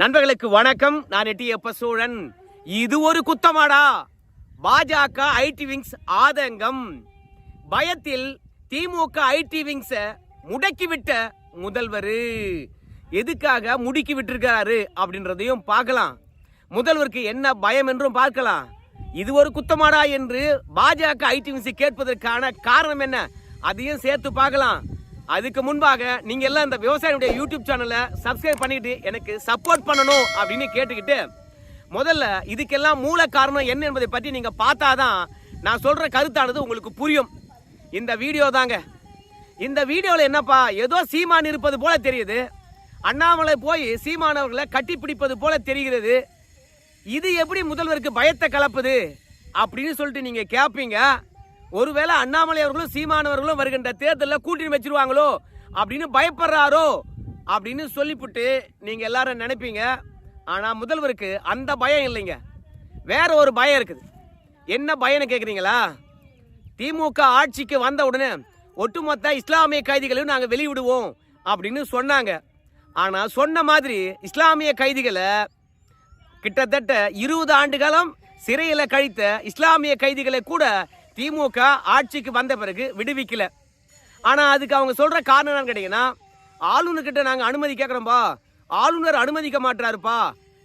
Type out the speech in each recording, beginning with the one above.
நண்பர்களுக்கு வணக்கம். நான் எட்டியப்ப சூழன் இது ஒரு குத்தமாடா. பாஜக ஐடி விங்ஸ் ஆதங்கம். பயத்தில் திமுக ஐடி விங்ஸ முடக்கிவிட்ட முதல்வர். எதுக்காக முடுக்கி விட்டிருக்காரு அப்படின்றதையும் பார்க்கலாம். முதல்வருக்கு என்ன பயம் என்றும் பார்க்கலாம். இது ஒரு குத்தமாடா என்று பாஜக ஐடி விங்ஸை கேட்பதற்கான காரணம் என்ன? அதையும் சேர்த்து பார்க்கலாம். அதுக்கு முன்பாக நீங்க எல்லாம் இந்த விவசாயியுடைய யூடியூப் சேனலை சப்ஸ்கிரைப் பண்ணிட்டு எனக்கு சப்போர்ட் பண்ணணும் அப்படின்னு கேட்டுக்கிட்டு முதல்ல இதுக்கெல்லாம் மூல காரணம் என்ன என்பதை பற்றி நீங்க பார்த்தாதான் நான் சொல்ற கருத்தானது உங்களுக்கு புரியும். இந்த வீடியோ தாங்க. இந்த வீடியோவில் என்னப்பா ஏதோ சீமான் இருப்பது போல தெரியுது. அண்ணாமலை போய் சீமானவர்களை கட்டி பிடிப்பது போல தெரிகிறது. இது எப்படி முதல்வருக்கு பயத்தை கலப்புது அப்படின்னு சொல்லிட்டு நீங்கள் கேட்பீங்க ஒருவேளை அண்ணாமலை அவர்களும் சீமானவர்களும் வருகின்ற தேர்தலில் கூட்டணி வச்சிருவாங்களோ அப்படின்னு பயப்படுறாரோ அப்படின்னு சொல்லிவிட்டு நீங்கள் எல்லாரும் நினைப்பீங்க. ஆனால் முதல்வருக்கு அந்த பயம் இல்லைங்க. வேற ஒரு பயம் இருக்குது. என்ன பயம்னு கேட்குறீங்களா திமுக ஆட்சிக்கு வந்த உடனே ஒட்டுமொத்த இஸ்லாமிய கைதிகளையும் நாங்கள் வெளியிடுவோம் அப்படின்னு சொன்னாங்க. ஆனால் சொன்ன மாதிரி இஸ்லாமிய கைதிகளை கிட்டத்தட்ட இருபது ஆண்டு காலம் சிறையில் கழித்த இஸ்லாமிய கைதிகளை கூட திமுக ஆட்சிக்கு வந்த பிறகு விடுவிக்கல. ஆனால் அதுக்கு அவங்க சொல்கிற காரணம் என்னன்னு கேட்டிங்கன்னா ஆளுநர்கிட்ட நாங்கள் அனுமதி கேட்குறோம்ப்பா ஆளுநர் அனுமதிக்க மாட்டாருப்பா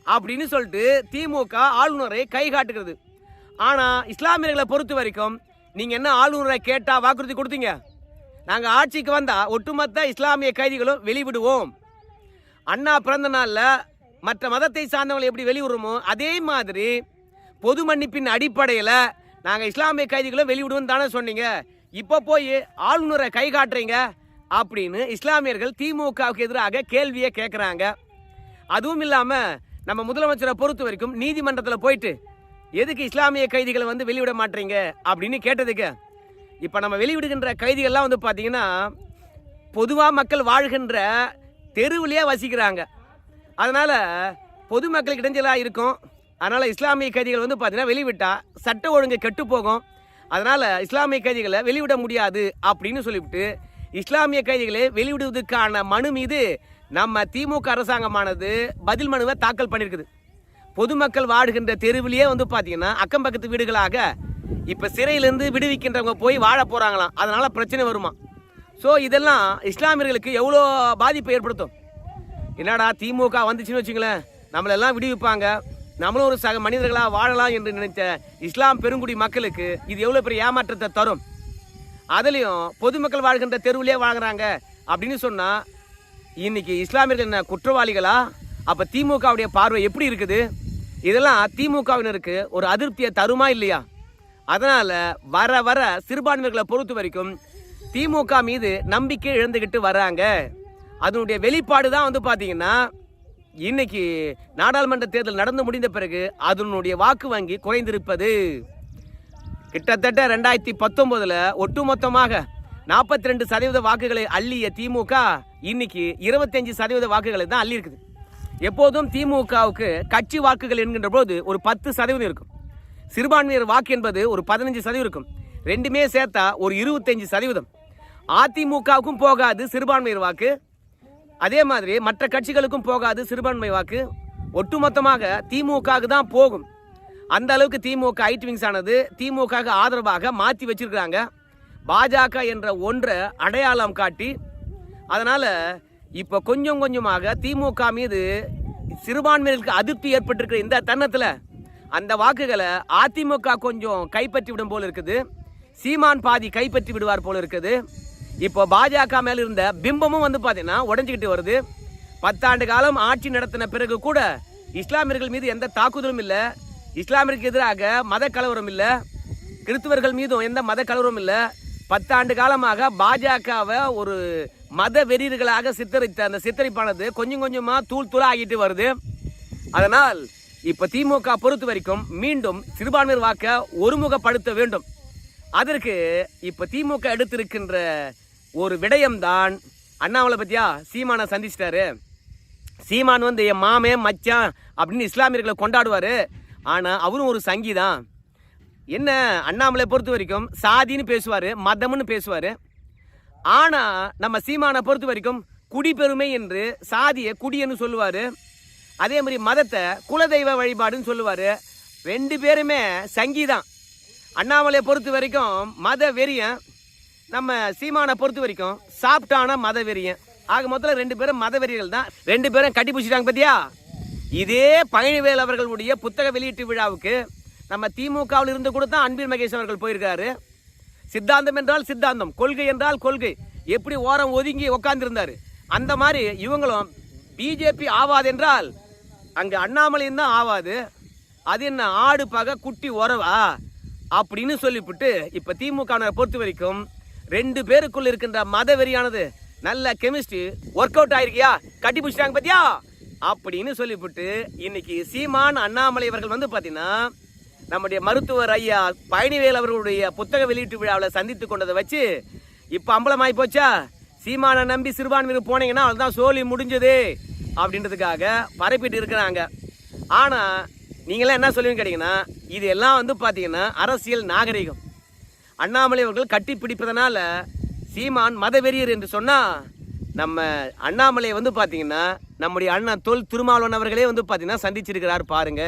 அப்படின்னு சொல்லிட்டு திமுக ஆளுநரை கை காட்டுகிறது. ஆனால் இஸ்லாமியர்களை பொறுத்த வரைக்கும் நீங்கள் என்ன ஆளுநரை கேட்டால் வாக்குறுதி கொடுத்தீங்க? நாங்கள் ஆட்சிக்கு வந்தால் ஒட்டுமொத்த இஸ்லாமிய கைதிகளும் வெளிவிடுவோம். அண்ணா பிறந்த நாளில் மற்ற மதத்தை சார்ந்தவங்களை எப்படி வெளிவிடுறோமோ அதே மாதிரி பொது மன்னிப்பின் அடிப்படையில் நாங்கள் இஸ்லாமிய கைதிகளை வெளிவிடுவோம் தானே சொன்னீங்க. இப்போ போய் ஆளுநரை கை காட்டுறீங்க அப்படின்னு இஸ்லாமியர்கள் திமுகவுக்கு எதிராக கேள்வியை கேட்குறாங்க அதுவும் இல்லாமல் நம்ம முதலமைச்சரை பொறுத்த வரைக்கும் நீதிமன்றத்தில் போயிட்டு எதுக்கு இஸ்லாமிய கைதிகளை வந்து வெளிவிட மாட்டீங்க? அப்படின்னு கேட்டதுக்கு. இப்போ நம்ம வெளிவிடுகின்ற கைதிகள்லாம் வந்து பார்த்தீங்கன்னா பொதுவாக மக்கள் வாழ்கின்ற தெருவிலேயே வசிக்கிறாங்க. அதனால் பொதுமக்களுக்கு இடைஞ்சலாக இருக்கும். அதனால் இஸ்லாமிய கைதிகள் வந்து பார்த்தீங்கன்னா வெளிவிட்டா சட்ட ஒழுங்கு கெட்டு போகும். அதனால் இஸ்லாமிய கைதிகளை வெளிவிட முடியாது அப்படின்னு சொல்லிவிட்டு இஸ்லாமிய கைதிகளை வெளிவிடுவதற்கான மனு மீது நம்ம திமுக அரசாங்கமானது பதில் மனுவை தாக்கல் பண்ணியிருக்குது. பொதுமக்கள் வாடுகின்ற தெருவிலேயே வந்து பார்த்தீங்கன்னா அக்கம் பக்கத்து வீடுகளாக இப்போ சிறையிலேருந்து விடுவிக்கின்றவங்க போய் வாழ போகிறாங்களாம் அதனால் பிரச்சனை வருமா? ஸோ இதெல்லாம் இஸ்லாமியர்களுக்கு எவ்வளோ பாதிப்பை ஏற்படுத்தும்? என்னடா திமுக வந்துச்சுன்னு வச்சுங்களேன். நம்மளெல்லாம் விடுவிப்பாங்க. நம்மளும் ஒரு சக மனிதர்களாக வாழலாம் என்று நினைத்த இஸ்லாம் பெருங்குடி மக்களுக்கு இது எவ்வளோ பெரிய ஏமாற்றத்தை தரும்? அதுலேயும் பொதுமக்கள் வாழ்கின்ற தெருவிலே வாழ்கிறாங்க அப்படின்னு சொன்னால் இன்னைக்கு இஸ்லாமியர்கள் என்ன குற்றவாளிகளா? அப்போ திமுகவுடைய பார்வை எப்படி இருக்குது? இதெல்லாம் திமுகவினருக்கு ஒரு அதிருப்தியை தருமா இல்லையா? அதனால் வர வர சிறுபான்மையர்களை பொறுத்த வரைக்கும் திமுக மீது நம்பிக்கை இழந்துக்கிட்டு வராங்க. அதனுடைய வெளிப்பாடு தான் வந்து பார்த்தீங்கன்னா இன்னைக்கு நாடாளுமன்ற தேர்தல் நடந்து முடிந்த பிறகு அதனுடைய வாக்கு வங்கி குறைந்திருப்பது. கிட்டத்தட்ட ரெண்டாயிரத்தி பத்தொன்பதுல ஒட்டுமொத்தமாக நாற்பத்தி ரெண்டு சதவீத வாக்குகளை அள்ளிய திமுக இன்னைக்கு இருபத்தஞ்சு சதவீத வாக்குகளை தான் அள்ளி இருக்குது எப்போதும் திமுகவுக்கு கட்சி வாக்குகள் என்கின்ற போது ஒரு பத்து சதவீதம் இருக்கும். சிறுபான்மையர் வாக்கு என்பது ஒரு பதினஞ்சு சதவீதம் இருக்கும். ரெண்டுமே சேர்த்தா ஒரு இருபத்தஞ்சு சதவீதம். அதிமுகவுக்கும் போகாது சிறுபான்மையர் வாக்கு. அதே மாதிரி மற்ற கட்சிகளுக்கும் போகாது சிறுபான்மை வாக்கு. ஒட்டுமொத்தமாக திமுகவுக்கு தான் போகும். அந்த அளவுக்கு திமுக ஐட் விங்ஸ் ஆனது திமுக ஆதரவாக மாற்றி வச்சிருக்கிறாங்க. பாஜக என்ற ஒன்றை அடையாளம் காட்டி அதனால் இப்போ கொஞ்சம் கொஞ்சமாக திமுக மீது சிறுபான்மையினருக்கு அதிருப்தி ஏற்பட்டிருக்கிற இந்த தருணத்தில் அந்த வாக்குகளை அதிமுக கொஞ்சம் கைப்பற்றி விடும் போல இருக்குது. சீமான் பாதி கைப்பற்றி விடுவார் போல இருக்குது. இப்போ பாஜக மேல இருந்த பிம்பமும் வந்து பார்த்தீங்கன்னா உடஞ்சிக்கிட்டு வருது. பத்தாண்டு காலம் ஆட்சி நடத்தின பிறகு கூட இஸ்லாமியர்கள் மீது எந்த தாக்குதலும் இல்லை. இஸ்லாமியருக்கு எதிராக மத கலவரம் இல்லை. கிறிஸ்துவர்கள் மீதும் எந்த மத கலவரம் இல்லை. பத்தாண்டு காலமாக பாஜகவை ஒரு மத வெறியர்களாக சித்தரித்த அந்த சித்தரிப்பானது கொஞ்சம் கொஞ்சமாக தூள் தூளா ஆகிட்டு வருது. அதனால் இப்போ திமுக பொறுத்த வரைக்கும் மீண்டும் சிறுபான்மையர் வாக்க ஒருமுகப்படுத்த வேண்டும். அதற்கு இப்போ திமுக எடுத்திருக்கின்ற ஒரு விடயம்தான். அண்ணாமலை பற்றியா சீமானை சந்திச்சிட்டாரு. சீமான் வந்து என் மாமே மச்சான் அப்படின்னு இஸ்லாமியர்களை கொண்டாடுவார். ஆனால் அவரும் ஒரு சங்கி தான் என்ன அண்ணாமலை பொறுத்த வரைக்கும் சாதின்னு பேசுவார் மதம்னு பேசுவார். ஆனால் நம்ம சீமானை பொறுத்த வரைக்கும் குடிப்பெருமை என்று சாதியை குடின்னு சொல்லுவார். அதே மாதிரி மதத்தை குலதெய்வ வழிபாடுன்னு சொல்லுவார். ரெண்டு பேருமே சங்கி தான் அண்ணாமலையை பொறுத்த வரைக்கும் மத வெறியன் நம்ம சீமானை பொறுத்த வரைக்கும் சாப்பிட்டான மதவெறியன். ஆக மொத்தத்தில் ரெண்டு பேரும் மதவெறிகள் தான். ரெண்டு பேரும் கட்டி பிடிச்சிட்டாங்க பார்த்தியா இதே பழனிவேல் அவர்களுடைய புத்தக வெளியீட்டு விழாவுக்கு நம்ம திமுகவில் இருந்து கூட தான் அன்பில் மகேஷ் அவர்கள் போயிருக்காரு. சித்தாந்தம் என்றால் சித்தாந்தம் கொள்கை என்றால் கொள்கை. எப்படி ஓரம் ஒதுங்கி உக்காந்துருந்தார். அந்த மாதிரி இவங்களும் பிஜேபி ஆவாது என்றால் அங்கே அண்ணாமலையும் தான் ஆவாது. அது என்ன ஆடு பகை குட்டி உறவா? அப்படின்னு சொல்லிவிட்டு இப்போ திமுகவினரை பொறுத்த வரைக்கும் ரெண்டு பேருக்குள்ள இருக்கின்ற மத வெறியானது நல்ல கெமிஸ்ட்ரி ஒர்க் அவுட் ஆயிருக்கியா? கட்டி பிடிச்சிட்டாங்க பத்தியா? அப்படின்னு சொல்லிவிட்டு இன்னைக்கு சீமான் அண்ணாமலை அவர்கள் வந்து பார்த்தீங்கன்னா நம்முடைய மருத்துவர் ஐயா பழனிவேல் அவர்களுடைய புத்தக வெளியீட்டு விழாவில் சந்தித்து கொண்டதை வச்சு இப்போ அம்பலமாகி போச்சா? சீமானை நம்பி சிறுபான்மையினர் போனீங்கன்னா அதுதான் சோழி முடிஞ்சது அப்படின்றதுக்காக பரப்பிட்டு இருக்கிறாங்க. ஆனால் நீங்களாம் என்ன சொல்லுவீங்க கேட்டிங்கன்னா இது எல்லாம் வந்து பார்த்தீங்கன்னா அரசியல் நாகரிகம். அண்ணாமலை அவர்கள் கட்டி பிடிப்பதனால சீமான் மதவெறியர் என்று சொன்னால் நம்ம அண்ணாமலையை வந்து பார்த்தீங்கன்னா நம்முடைய அண்ணன் தொல் திருமாவளவன் அவர்களே வந்து பார்த்தீங்கன்னா சந்திச்சிருக்கிறார் பாருங்க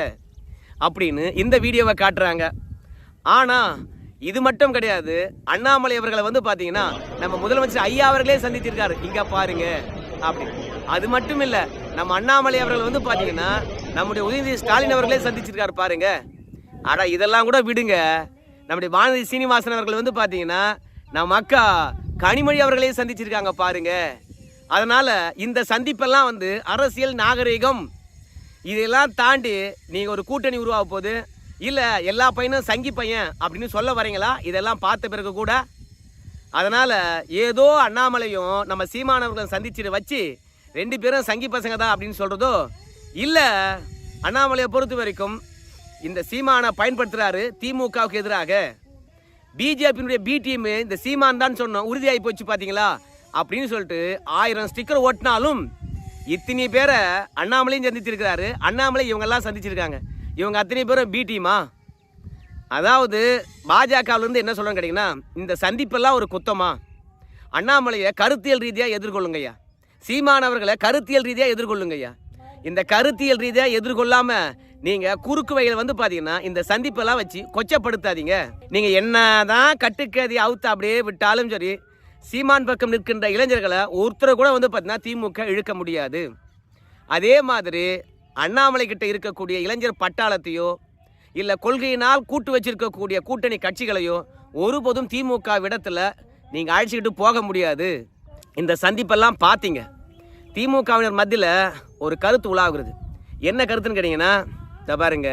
அப்படின்னு இந்த வீடியோவை காட்டுறாங்க. ஆனால் இது மட்டும் கிடையாது அண்ணாமலை அவர்களை வந்து பார்த்தீங்கன்னா நம்ம முதலமைச்சர் ஐயா அவர்களே சந்திச்சிருக்காரு. இங்கே பாருங்க அப்படி. அது மட்டும் இல்லை நம்ம அண்ணாமலை அவர்கள் வந்து பார்த்தீங்கன்னா நம்முடைய உதயநிதி ஸ்டாலின் அவர்களே சந்திச்சிருக்காரு பாருங்க. ஆனால் இதெல்லாம் கூட விடுங்க. நம்முடைய வானதி சீனிவாசன் அவர்கள் வந்து பார்த்தீங்கன்னா நம்ம அக்கா கனிமொழி அவர்களையும் சந்திச்சிருக்காங்க பாருங்க. அதனால் இந்த சந்திப்பெல்லாம் வந்து அரசியல் நாகரிகம். இதெல்லாம் தாண்டி நீங்கள் ஒரு கூட்டணி உருவாக போகுது இல்லை எல்லா பையனும் சங்கி பையன் அப்படின்னு சொல்ல வரீங்களா? இதெல்லாம் பார்த்த பிறகு கூட. அதனால் ஏதோ அண்ணாமலையும் நம்ம சீமானவர்களை சந்திச்சுட்டு வச்சு ரெண்டு பேரும் சங்கி பசங்க தான் அப்படின்னு சொல்கிறதோ இல்லை அண்ணாமலையை பொறுத்த வரைக்கும் இந்த சீமானை பயன்படுத்துகிறாரு திமுகவுக்கு எதிராக. பிஜேபியினுடைய பி டீம் இந்த சீமான் தான் சொன்னோம் உறுதியாகி போச்சு பார்த்தீங்களா அப்படின்னு சொல்லிட்டு ஆயிரம் ஸ்டிக்கர் ஓட்டினாலும் இத்தனை பேரை அண்ணாமலையும் சந்திச்சிருக்கிறாரு அண்ணாமலை இவங்கெல்லாம் சந்திச்சிருக்காங்க. இவங்க அத்தனை பேரும் பி டீமா அதாவது பாஜகவிலேருந்து என்ன சொல்லணும் கேட்டிங்கன்னா இந்த சந்திப்பெல்லாம் ஒரு குத்தமா? அண்ணாமலையை கருத்தியல் ரீதியாக எதிர்கொள்ளுங்கய்யா. சீமானவர்களை கருத்தியல் ரீதியாக எதிர்கொள்ளுங்கய்யா. இந்த கருத்தியல் ரீதியாக எதிர்கொள்ளாமல் நீங்கள் குறுக்கு வகையில் வந்து பார்த்தீங்கன்னா இந்த சந்திப்பெல்லாம் வச்சு கொச்சப்படுத்தாதீங்க. நீங்கள் என்னதான் கட்டுக்கதி அவுத்து அப்படியே விட்டாலும் சரி சீமான் பக்கம் நிற்கின்ற இளைஞர்களை ஒருத்தரை கூட வந்து பார்த்தீங்கன்னா திமுக இழுக்க முடியாது. அதே மாதிரி அண்ணாமலை கிட்ட இருக்கக்கூடிய இளைஞர் பட்டாளத்தையோ இல்லை கொள்கையினால் கூட்டு வச்சிருக்கக்கூடிய கூட்டணி கட்சிகளையோ ஒருபோதும் திமுக விடத்தில் நீங்கள் அழைச்சிக்கிட்டு போக முடியாது. இந்த சந்திப்பெல்லாம் பார்த்தீங்க திமுகவினர் மத்தியில் ஒரு கருத்து உலாகுறது என்ன கருத்துன்னு கேட்டிங்கன்னா இதை பாருங்க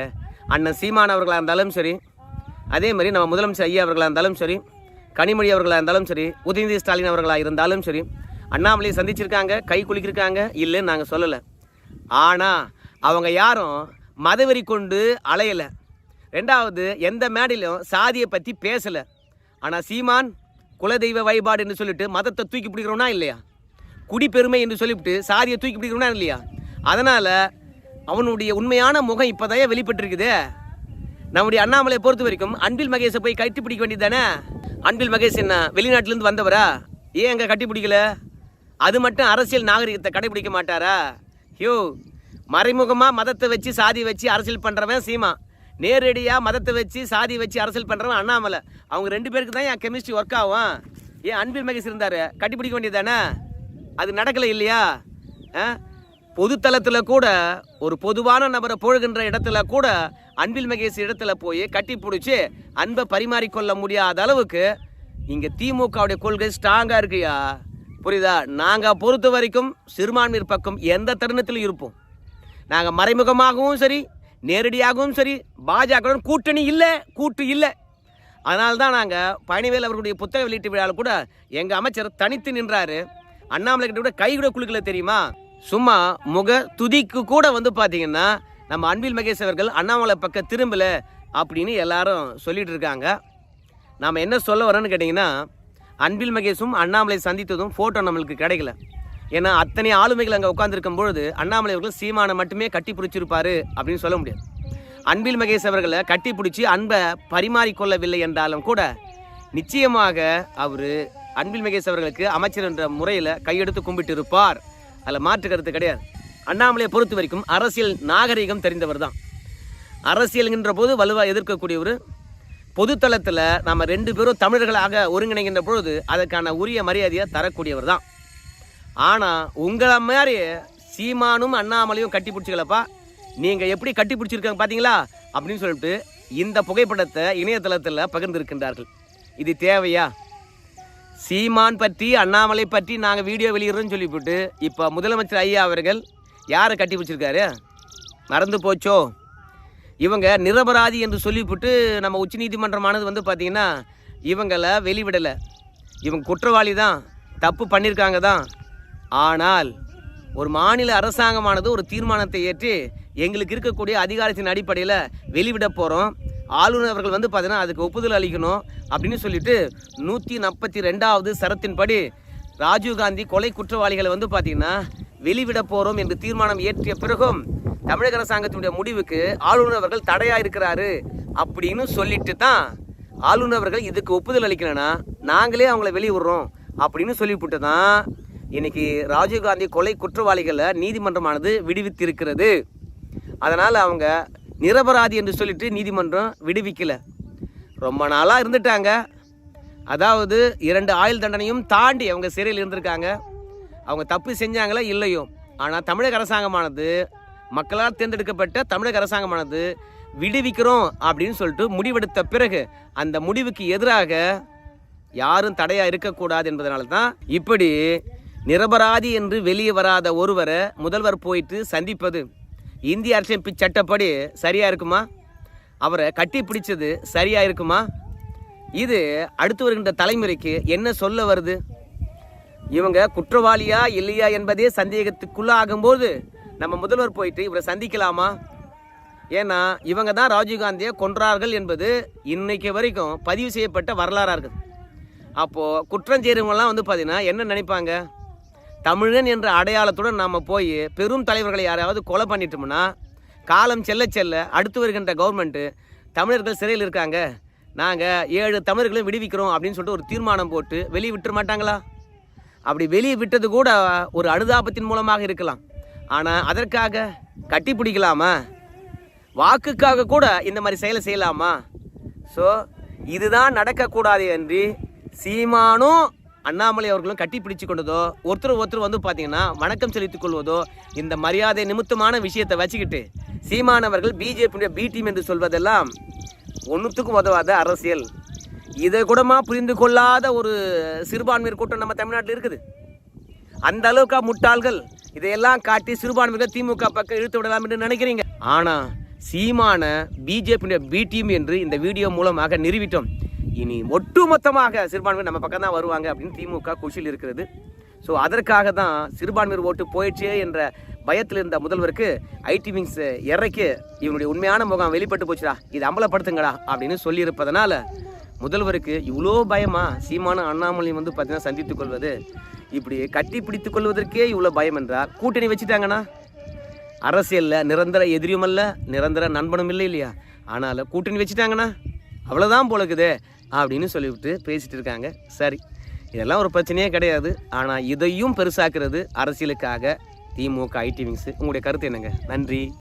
அண்ணன் சீமான் அவர்களாக இருந்தாலும் சரி அதே மாதிரி நம்ம முதலமைச்சர் ஐயா அவர்களாக இருந்தாலும் சரி கனிமொழி அவர்களாக இருந்தாலும் சரி உதயநிதி ஸ்டாலின் அவர்களாக இருந்தாலும் சரி அண்ணாமலையை சந்திச்சிருக்காங்க கை குலுக்கியிருக்காங்க இல்லைன்னு நாங்கள் சொல்லலை. ஆனால் அவங்க யாரும் மதவெறி கொண்டு அலையலை. ரெண்டாவது எந்த மேடையிலும் சாதியை பற்றி பேசலை. ஆனால் சீமான் குலதெய்வ வழிபாடுன்னு சொல்லிட்டு மதத்தை தூக்கி பிடிக்கிறோன்னா இல்லையா? குடிப்பெருமை என்று சொல்லிவிட்டு சாதியை தூக்கி பிடிக்கணும் இல்லையா? அதனால் அவனுடைய உண்மையான முகம் இப்போதையே வெளிப்பட்டிருக்குது? நம்முடைய அண்ணாமலையை பொறுத்த வரைக்கும் அன்பில் மகேஷை போய் கட்டி பிடிக்க வேண்டியது தானே அன்பில் மகேஷ் என்ன வெளிநாட்டிலேருந்து வந்தவரா? ஏன் அங்கே கட்டி பிடிக்கல? அது மட்டும் அரசியல் நாகரிகத்தை கடைபிடிக்க மாட்டாரா? ஐயோ மறைமுகமாக மதத்தை வச்சு சாதி வச்சு அரசியல் பண்ணுறவன் சீமா. நேரடியாக மதத்தை வச்சு சாதி வச்சு அரசியல் பண்ணுறவன் அண்ணாமலை. அவங்க ரெண்டு பேருக்கு தான் என் கெமிஸ்ட்ரி ஒர்க் ஆகும். ஏன் அன்பில் மகேஷ் இருந்தார்? கட்டிப்பிடிக்க வேண்டியது தானே அது நடக்கலை இல்லையா? பொதுத்தளத்தில் கூட ஒரு பொதுவான நபரை போழுகின்ற இடத்துல கூட அன்பில் மகேஷ் இடத்துல போய் கட்டி பிடிச்சி அன்பை பரிமாறிக்கொள்ள முடியாத அளவுக்கு இங்கே திமுகவுடைய கொள்கை ஸ்ட்ராங்காக இருக்குயா? புரியுதா? நாங்கள் பொறுத்த வரைக்கும் சிறுபான்மையர் பக்கம் எந்த தருணத்திலும் இருப்போம். நாங்கள் மறைமுகமாகவும் சரி நேரடியாகவும் சரி பாஜகவுடன் கூட்டணி இல்லை கூட்டு இல்லை. அதனால தான் நாங்கள் பழனிவேல் அவர்களுடைய புத்தக வெளியீட்டு விழாவில் கூட எங்கள் அமைச்சர் தனித்து நின்றாரு. அண்ணாமலை கிட்ட கூட கை கூட குலுக்கல தெரியுமா? சும்மா முக துதிக்கு கூட வந்து பார்த்தீங்கன்னா நம்ம அன்பில் மகேஷ் அவர்கள் அண்ணாமலை பக்கம் திரும்பல அப்படின்னு எல்லாரும் சொல்லிட்டு இருக்காங்க. நாம் என்ன சொல்ல வரோன்னு கேட்டிங்கன்னா அன்பில் மகேஷும் அண்ணாமலை சந்தித்ததும் ஃபோட்டோ நம்மளுக்கு கிடைக்கல. ஏன்னா அத்தனை ஆளுமைகள் அங்கே உட்காந்துருக்கும் பொழுது அண்ணாமலை அவர்கள் சீமானை மட்டுமே கட்டி பிடிச்சிருப்பாரு அப்படின்னு சொல்ல முடியாது. அன்பில் மகேஷ் அவர்களை கட்டி பிடிச்சி அன்பை பரிமாறிக்கொள்ளவில்லை என்றாலும் கூட நிச்சயமாக அவர் அன்பில் மகேஷ் அவர்களுக்கு அமைச்சர் என்ற முறையில் கையெடுத்து கும்பிட்டு இருப்பார் அதில் மாற்று கருத்து கிடையாது. அண்ணாமலையை பொறுத்த வரைக்கும் அரசியல் நாகரிகம் தெரிந்தவர் தான். அரசியல்கின்ற போது வலுவாக எதிர்க்கக்கூடியவர். பொதுத்தளத்தில் நம்ம ரெண்டு பேரும் தமிழர்களாக ஒருங்கிணைகின்ற பொழுது அதற்கான உரிய மரியாதையை தரக்கூடியவர் தான். ஆனால் உங்களை மாதிரி சீமானும் அண்ணாமலையும் கட்டி பிடிச்சிக்கலப்பா. நீங்கள் எப்படி கட்டி பிடிச்சிருக்காங்க பார்த்தீங்களா அப்படின்னு சொல்லிட்டு இந்த புகைப்படத்தை இணையதளத்தில் பகிர்ந்திருக்கின்றார்கள். இது தேவையா? சீமான் பற்றி அண்ணாமலை பற்றி நாங்கள் வீடியோ வெளியிடுறோம்னு சொல்லிவிட்டு இப்போ முதலமைச்சர் ஐயா அவர்கள் யாரை கட்டி பிடிச்சிருக்காரு? மறந்து போச்சோ? இவங்க நிரபராதி என்று சொல்லிவிட்டு நம்ம உச்சநீதிமன்றமானது வந்து பார்த்திங்கன்னா இவங்களை வெளிவிடலை. இவங்க குற்றவாளி தான் தப்பு பண்ணியிருக்காங்க தான். ஆனால் ஒரு மாநில அரசாங்கமானது ஒரு தீர்மானத்தை ஏற்றி எங்களுக்கு இருக்கக்கூடிய அதிகாரத்தின் அடிப்படையில் வெளிவிட போகிறோம் ஆளுநர் அவர்கள் வந்து பார்த்தீங்கன்னா அதுக்கு ஒப்புதல் அளிக்கணும் அப்படின்னு சொல்லிட்டு நூற்றி நாற்பத்தி ரெண்டாவது சரத்தின்படி ராஜீவ்காந்தி கொலை குற்றவாளிகளை வந்து பார்த்தீங்கன்னா வெளிவிட போகிறோம் என்று தீர்மானம் இயற்றிய பிறகும் தமிழக அரசாங்கத்தினுடைய முடிவுக்கு ஆளுநர் அவர்கள் தடையாக இருக்கிறாரு அப்படின்னு சொல்லிட்டு தான் ஆளுநர் அவர்கள் இதுக்கு ஒப்புதல் அளிக்கலைன்னா நாங்களே அவங்கள வெளியிடுறோம் அப்படின்னு சொல்லிவிட்டு தான் இன்னைக்கு ராஜீவ்காந்தி கொலை குற்றவாளிகளை நீதிமன்றமானது விடுவித்திருக்கிறது. அதனால் அவங்க நிரபராதி என்று சொல்லிட்டு நீதிமன்றம் விடுவிக்கலை. ரொம்ப நாளாக இருந்துட்டாங்க. அதாவது இரண்டு ஆயுள் தண்டனையும் தாண்டி அவங்க சிறையில் இருந்திருக்காங்க. அவங்க தப்பு செஞ்சாங்களா இல்லையோ. ஆனால் தமிழக அரசாங்கமானது மக்களால் தேர்ந்தெடுக்கப்பட்ட தமிழக அரசாங்கமானது விடுவிக்கிறோம் அப்படின்னு சொல்லிட்டு முடிவெடுத்த பிறகு அந்த முடிவுக்கு எதிராக யாரும் தடையாக இருக்கக்கூடாது என்பதனால தான் இப்படி நிரபராதி என்று வெளியே வராத ஒருவரை முதல்வர் போயிட்டு சந்திப்பது. இந்திய அரசியல் சட்டப்படி சரியா இருக்குமா? அவரை கட்டி பிடிச்சது சரியா இருக்குமா? இது அடுத்து வருகின்ற தலைமுறைக்கு என்ன சொல்ல வருது? இவங்க குற்றவாளியா இல்லையா என்பதே சந்தேகத்துக்குள்ளாகும்போது நம்ம முதல்வர் போயிட்டு இவரை சந்திக்கலாமா? ஏன்னா இவங்க தான் ராஜீவ்காந்தியை கொன்றார்கள் என்பது இன்னைக்கு வரைக்கும் பதிவு செய்யப்பட்ட வரலாறாக இருக்குது. அப்போது குற்றம் செய்கிறவங்கலாம் வந்து பார்த்தீங்கன்னா என்ன நினைப்பாங்க? தமிழன் என்ற அடையாளத்துடன் நாம் போய் பெரும் தலைவர்களை யாராவது கொலை பண்ணிட்டோம்னா காலம் செல்ல செல்ல அடுத்து வருகின்ற கவர்மெண்ட்டு தமிழர்கள் சிறையில் இருக்காங்க. நாங்கள் ஏழு தமிழர்களும் விடுவிக்கிறோம் அப்படின்னு சொல்லிட்டு ஒரு தீர்மானம் போட்டு வெளியே விட்டுற மாட்டாங்களா? அப்படி வெளியே விட்டது கூட ஒரு அனுதாபத்தின் மூலமாக இருக்கலாம். ஆனால் அதற்காக கட்டி பிடிக்கலாமா? வாக்குக்காக கூட இந்த மாதிரி செயலை செய்யலாமா? ஸோ இதுதான் நடக்கக்கூடாது என்று சீமானும் அண்ணாமலை அவர்களும் கட்டி பிடிச்சு கொண்டதோ ஒருத்தர் ஒருத்தர் வந்து பார்த்தீங்கன்னா வணக்கம் செலுத்திக் கொள்வதோ இந்த மரியாதை நிமித்தமான விஷயத்தை வச்சுக்கிட்டு சீமானவர்கள் பிஜேபியுடைய பி டீம் என்று சொல்வதெல்லாம் ஒன்றுத்துக்கும் உதவாத அரசியல். இதை கூடமா புரிந்து கொள்ளாத ஒரு சிறுபான்மையர் கூட்டம் நம்ம தமிழ்நாட்டில் இருக்குது. அந்த அளவுக்கு முட்டாள்கள் இதையெல்லாம் காட்டி சிறுபான்மைகள் திமுக பக்கம் இழுத்து விடலாம் என்று நினைக்கிறீங்க? ஆனால் சீமான பிஜேபியுடைய பி டீம் என்று இந்த வீடியோ மூலமாக நிறுவிட்டோம் இனி ஒட்டுமொத்தமாக சிறுபான்மை நம்ம பக்கம் தான் வருவாங்க அப்படின்னு திமுக குஷியில் இருக்கிறது. ஸோ அதற்காக தான் சிறுபான்மையர் ஓட்டு போயிடுச்சே என்ற பயத்தில் இருந்த முதல்வருக்கு ஐடி விங்ஸ் இறக்கி இவனுடைய உண்மையான முகம் வெளிப்பட்டு போச்சுடா இது அம்பலப்படுத்துங்கடா அப்படின்னு சொல்லியிருப்பதனால முதல்வருக்கு இவ்வளோ பயமா சீமான அண்ணாமலையும் வந்து பார்த்தீங்கன்னா சந்தித்துக் கொள்வது. இப்படி கட்டி பிடித்து கொள்வதற்கே இவ்வளோ பயம் என்றால் கூட்டணி வச்சுட்டாங்கன்னா அரசியலில் நிரந்தர எதிரியும் அல்ல நிரந்தர நண்பனும் இல்லை இல்லையா? ஆனால் கூட்டணி வச்சுட்டாங்கன்னா அவ்வளோதான் போலக்குது. அப்படின்னு சொல்லிவிட்டு பேசிட்டு இருக்காங்க. சரி இதெல்லாம் ஒரு பிரச்சனையே கிடையாது. ஆனால் இதையும் பெருசாக்குறது அரசியலுக்காக திமுக ஐடி விங்ஸ். உங்களுடைய கருத்து என்னங்க? நன்றி.